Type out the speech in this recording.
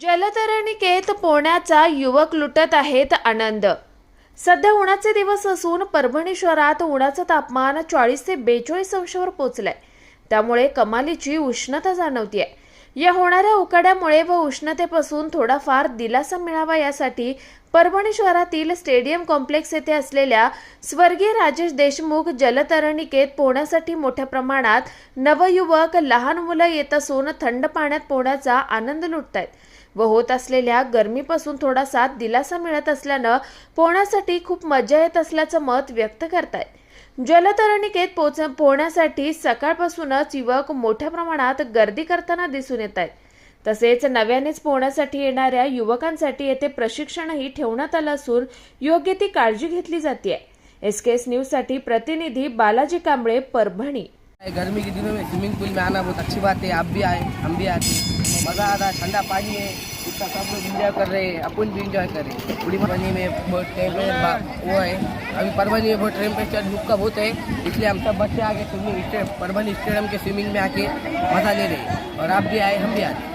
जलतरणिकेत पोहण्याचा युवक लुटत आहेत आनंद. सध्या उन्हाचे दिवस असून परभणी शहरात उन्हाचं तापमान चाळीस ते बेचाळीस अंशावर पोहोचलंय त्यामुळे कमालीची उष्णता जाणवतीये. या होणाऱ्या उकाड्यामुळे व उष्णतेपासून थोडाफार दिलासा मिळावा यासाठी परभणी शहरातील स्टेडियम कॉम्प्लेक्स येथे असलेल्या स्वर्गीय राजेश देशमुख जलतरणिकेत पोहण्यासाठी मोठ्या प्रमाणात नवयुवक लहान मुलं येत असून थंड पाण्यात पोहण्याचा आनंद लुटतायत व होत असलेल्या गरमीपासून थोडासा दिलासा मिळत असल्यानं पोहण्यासाठी खूप मजा येत असल्याचं मत व्यक्त करतायत. जलतरणिकेत पोच पोहण्यासाठी सकाळपासूनच युवक मोठ्या प्रमाणात गर्दी करताना दिसून येत आहेत. तसेच नव्यानेच पोहण्यासाठी येणाऱ्या युवकांसाठी येथे प्रशिक्षणही ठेवण्यात आलं असून योग्य ती काळजी घेतली जाते. एस के एस न्यूजसाठी प्रतिनिधी बालाजी कांबळे परभणी. गर्मी के दिनों में स्विमिंग पूल में आना बहुत अच्छी बात है। आप भी आए हम भी आते हैं। मज़ा आ रहा है ठंडा पानी है इसका सब लोग इंजॉय कर रहे हैं. अपन भी इंजॉय कर रहे हैं. पूरी परभनी में बहुत टेम्परेचर वो है. अभी परभनी में बहुत टेम्परेचर धूप का बहुत है. इसलिए हम सब बच्चे आके स्विमिंग स्टे परभनी स्टेडियम के स्विमिंग में आके मज़ा ले रहे हैं. और आप भी आए हम भी आए